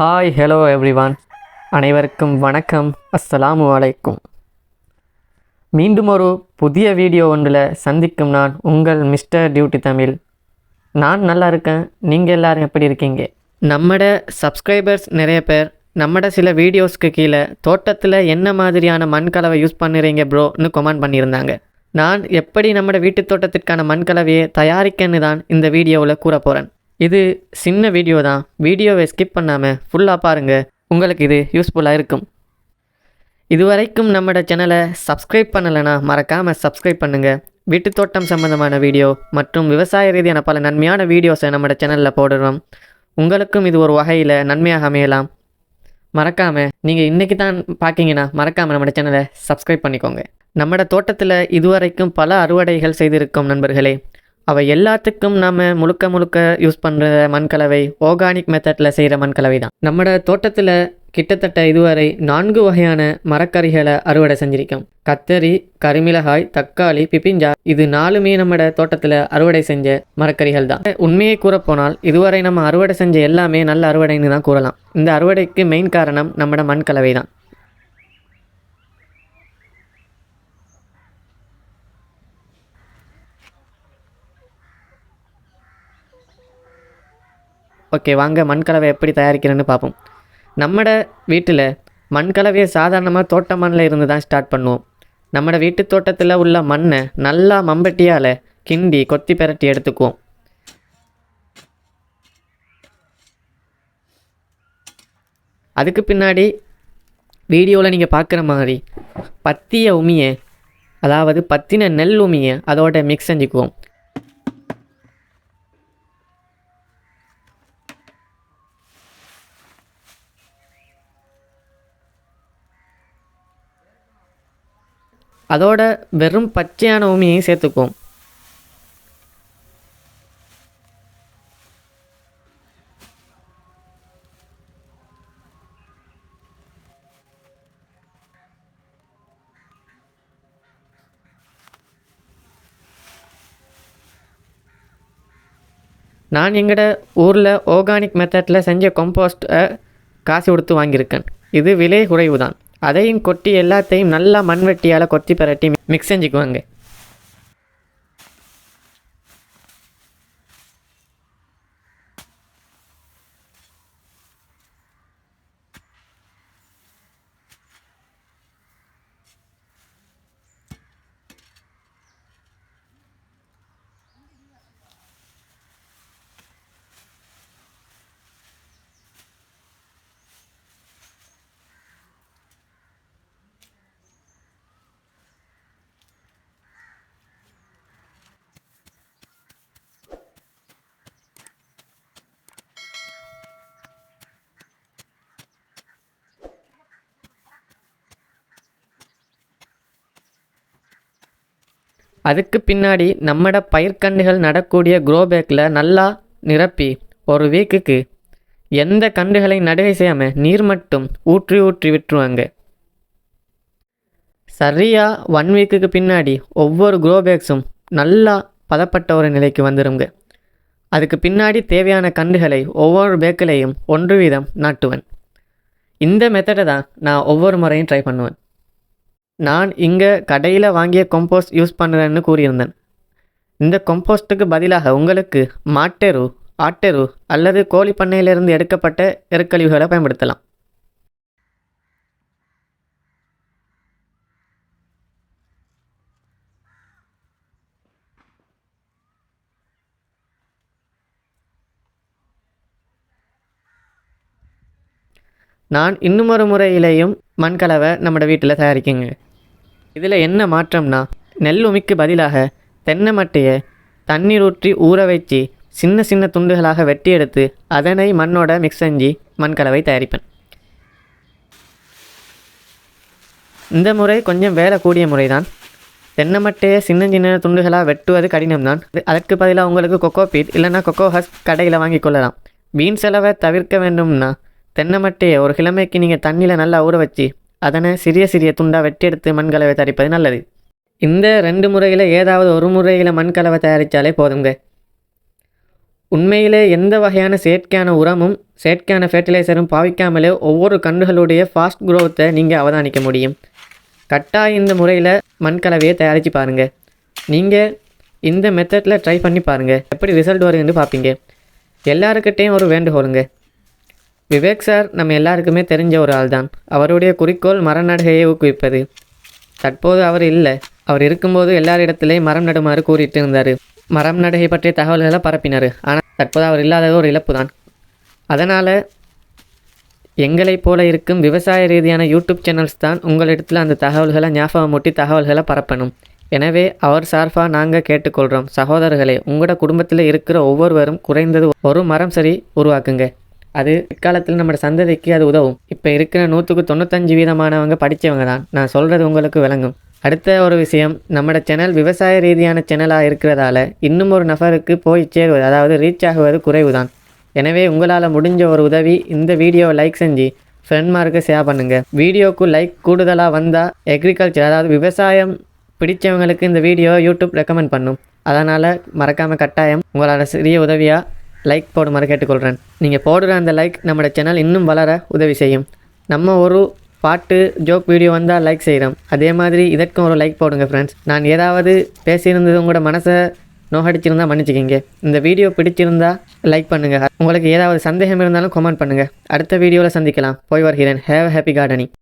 Hi hello everyone அனைவருக்கும் வணக்கம். அஸ்ஸலாமு அலைக்கும். மீண்டும் ஒரு புதிய வீடியோ ஒன்றில் சந்திக்கும் நான் உங்கள் மிஸ்டர் டியூட்டி தமிழ். நான் நல்லா இருக்கேன். நீங்கள் எல்லோரும் எப்படி இருக்கீங்க? நம்மட சப்ஸ்கிரைபர்ஸ் நிறைய பேர் நம்மட சில வீடியோஸ்க்கு கீழே தோட்டத்தில் என்ன மாதிரியான மண் கலவை யூஸ் பண்ணுறீங்க ப்ரோன்னு கமெண்ட் பண்ணியிருந்தாங்க. நான் எப்படி நம்மட வீட்டு தோட்டத்திற்கான மண் கலவையை தயாரிக்கன்னு தான் இந்த வீடியோவில் கூற போகிறேன் இது சின்ன வீடியோ தான். வீடியோவை ஸ்கிப் பண்ணாமல் ஃபுல்லாக பாருங்கள் உங்களுக்கு இது யூஸ்ஃபுல்லாக இருக்கும். இதுவரைக்கும் நம்மட சேனலை சப்ஸ்கிரைப் பண்ணலைன்னா மறக்காமல் சப்ஸ்கிரைப் பண்ணுங்கள் வீட்டு தோட்டம் சம்மந்தமான வீடியோ மற்றும் விவசாய ரீதியான பல நன்மையான வீடியோஸை நம்மளோட சேனலில் போடுறோம். உங்களுக்கும் இது ஒரு வகையில் நன்மையாக அமையலாம். மறக்காமல் நீங்கள் இன்றைக்கி தான் பார்க்கிங்கன்னா மறக்காமல் நம்மளோட சேனலை சப்ஸ்கிரைப் பண்ணிக்கோங்க. நம்மளோட தோட்டத்தில் இதுவரைக்கும் பல அறுவடைகள் செய்திருக்கோம் நண்பர்களே. அவை எல்லாத்துக்கும் நாம் முழுக்க முழுக்க யூஸ் பண்ணுற மண்கலவை ஆர்கானிக் மெத்தடில் செய்கிற மண்கலவை தான் நம்மளோட தோட்டத்தில் கிட்டத்தட்ட இதுவரை நான்கு வகையான மரக்கறிகளை அறுவடை செஞ்சிருக்கோம். கத்தரி கருமிளகாய் தக்காளி பிப்பிஞ்சா இது நாலுமே நம்மட தோட்டத்தில் அறுவடை செஞ்ச மரக்கறிகள் தான் உண்மையை கூறப்போனால் இதுவரை நம்ம அறுவடை செஞ்ச எல்லாமே நல்ல அறுவடைன்னு தான் கூறலாம். இந்த அறுவடைக்கு மெயின் காரணம் நம்மட மண்கலவை தான் ஓகே வாங்க மண்கலவை எப்படி தயாரிக்கிறேன்னு பார்ப்போம். நம்மட வீட்டில் மண்கலவையை சாதாரணமாக தோட்ட மண்ணில் இருந்து தான் ஸ்டார்ட் பண்ணுவோம். நம்மட வீட்டு தோட்டத்தில் உள்ள மண்ணை நல்லா மம்பட்டியால் கிண்டி கொத்தி பெரட்டி எடுத்துக்குவோம். அதுக்கு பின்னாடி வீடியோவில் நீங்கள் பார்க்குற மாதிரி பத்திய உமியை அதாவது பத்தின நெல் உமியை அதோட மிக்ஸ் செஞ்சுக்குவோம். அதோட வெறும் பச்சையான உமியையும் சேர்த்துக்குவோம். நான் எங்கட ஊரில் ஆர்கானிக் மெத்தடில் செஞ்ச கம்போஸ்ட்டை காசு கொடுத்து வாங்கியிருக்கேன். இது விலை குறைவு தான் அதையும் கொட்டி எல்லாத்தையும் நல்லா மண்வெட்டியால் கொத்தி பரட்டி மிக்ஸ் செஞ்சுக்குவாங்க. அதுக்கு பின்னாடி நம்மட பயிர்க்கண்டுகள் நடக்கூடிய க்ரோ பேக்கில் நல்லா நிரப்பி ஒரு வீக்குக்கு எந்த கண்டுகளை நடுகை செய்யாமல் நீர் மட்டும் ஊற்றி ஊற்றி விட்டுருவாங்க. சரியாக ஒன் வீக்குக்கு பின்னாடி ஒவ்வொரு க்ரோ பேக்ஸும் நல்லா பதப்பட்ட ஒரு நிலைக்கு வந்துடுங்க அதுக்கு பின்னாடி தேவையான கண்டுகளை ஒவ்வொரு பேக்கிலையும் ஒன்று வீதம் நாட்டுவேன். இந்த மெத்தடை தான் நான் ஒவ்வொரு முறையும் ட்ரை பண்ணுவேன். நான் இங்கே கடையில் வாங்கிய கொம்போஸ்ட் யூஸ் பண்ணுறேன்னு கூறியிருந்தேன். இந்த கொம்போஸ்ட்டுக்கு பதிலாக உங்களுக்கு மாட்டெரு ஆட்டெரு அல்லது கோழி பண்ணையிலிருந்து எடுக்கப்பட்ட எருக்கழிவுகளை பயன்படுத்தலாம். நான் இன்னுமொரு முறையிலையும் மண்கலவை நம்ம வீட்டில் தயாரிக்குங்க. இதில் என்ன மாற்றம்னா நெல் உமிக்கு பதிலாக தென்னை மட்டையை தண்ணீர் ஊற்றி ஊற வைத்து சின்ன சின்ன துண்டுகளாக வெட்டி எடுத்து அதனை மண்ணோட மிக்ஸ் செஞ்சு மண்கலவை தயாரிப்பேன். இந்த முறை கொஞ்சம் வேலை கூடிய முறை தான் தென்னை மட்டையை சின்ன சின்ன துண்டுகளாக வெட்டுவது கடினம்தான். அதற்கு பதிலாக உங்களுக்கு கொக்கோ பீட் இல்லைனா கொக்கோ ஹஸ் கடையில் வாங்கி கொள்ளலாம். வீண் செலவை தவிர்க்க வேண்டும்னா தென்னை மட்டையை ஒரு கிழமைக்கு நீங்கள் தண்ணியில் நல்லா ஊற வச்சு அதனை சிறிய சிறிய துண்டாக வெட்டி எடுத்து மண்கலவை தயாரிப்பது நல்லது. இந்த ரெண்டு முறையில் ஏதாவது ஒரு முறையில் மண்கலவை தயாரித்தாலே போதுங்க. உண்மையிலே எந்த வகையான செயற்கையான உரமும் செயற்கையான ஃபெர்டிலைசரும் பாவிக்காமலே ஒவ்வொரு கன்றுகளுடைய ஃபாஸ்ட் குரோத்தை நீங்கள் அவதானிக்க முடியும். கட்டாய இந்த முறையில் மண்கலவையை தயாரித்து பாருங்கள் நீங்கள் இந்த மெத்தடில் ட்ரை பண்ணி பாருங்கள் எப்படி ரிசல்ட் வருதுன்னு பார்ப்பீங்க. எல்லாருக்கிட்டேயும் ஒரு வேண்டுகோளுங்க. விவேக் சார் நம்ம எல்லாருக்குமே தெரிஞ்ச ஒரு ஆள் தான் அவருடைய குறிக்கோள் மரநடுகையை ஊக்குவிப்பது. தற்போது அவர் இல்லை. அவர் இருக்கும்போது எல்லாரிடத்திலேயும் மரம் நடுமாறு கூறிட்டு இருந்தார் மரம் நடுகை பற்றிய தகவல்களை பரப்பினார். ஆனால் தற்போது அவர் இல்லாதது ஒரு இழப்பு தான் அதனால் எங்களைப் போல இருக்கும் விவசாய ரீதியான யூடியூப் சேனல்ஸ் தான் உங்களிடத்தில் அந்த தகவல்களை ஞாபகம் மூட்டி தகவல்களை பரப்பணும். எனவே அவர் சார்பாக நாங்கள் கேட்டுக்கொள்கிறோம் சகோதரர்களே உங்களோட குடும்பத்தில் இருக்கிற ஒவ்வொருவரும் குறைந்தது ஒரு மரம் சரி உருவாக்குங்க. அது பிற்காலத்தில் நம்ம சந்ததிக்கு அது உதவும். இப்போ இருக்கிற நூற்றுக்கு தொண்ணூத்தஞ்சு வீதமானவங்க படித்தவங்க தான். நான் சொல்கிறது உங்களுக்கு விளங்கும். அடுத்த ஒரு விஷயம் நம்மளோட சேனல் விவசாய ரீதியான சேனலாக இருக்கிறதால இன்னும் ஒரு நபருக்கு போய் சேருவது அதாவது ரீச் ஆகுவது குறைவு தான் எனவே உங்களால் முடிஞ்ச ஒரு உதவி இந்த வீடியோவை லைக் செஞ்சு ஃப்ரெண்ட்மார்க்கு ஷேர் பண்ணுங்கள் வீடியோக்கு லைக் கூடுதலாக வந்தால் எக்ரிகல்ச்சர் அதாவது விவசாயம் பிடித்தவங்களுக்கு இந்த வீடியோ யூடியூப் ரெக்கமெண்ட் பண்ணும். அதனால் மறக்காமல் கட்டாயம் உங்களோட சிறிய உதவியாக லைக் போடுமாறு கேட்டுக்கொள்கிறேன் நீங்கள் போடுற அந்த லைக் நம்மளோட சேனல் இன்னும் வளர உதவி செய்யும். நம்ம ஒரு பாட்டு ஜோக் வீடியோ வந்தால் லைக் செய்கிறோம் அதே மாதிரி இதற்கும் ஒரு லைக் போடுங்க ஃப்ரெண்ட்ஸ் நான் ஏதாவது பேசியிருந்தது உங்களோட மனசை நோகடிச்சிருந்தா மன்னிச்சிக்கிங்க. இந்த வீடியோ பிடிச்சிருந்தா லைக் பண்ணுங்கள் உங்களுக்கு ஏதாவது சந்தேகம் இருந்தாலும் கமெண்ட் பண்ணுங்கள் அடுத்த வீடியோவில் சந்திக்கலாம். போய் வருகிறேன். Have happy gardening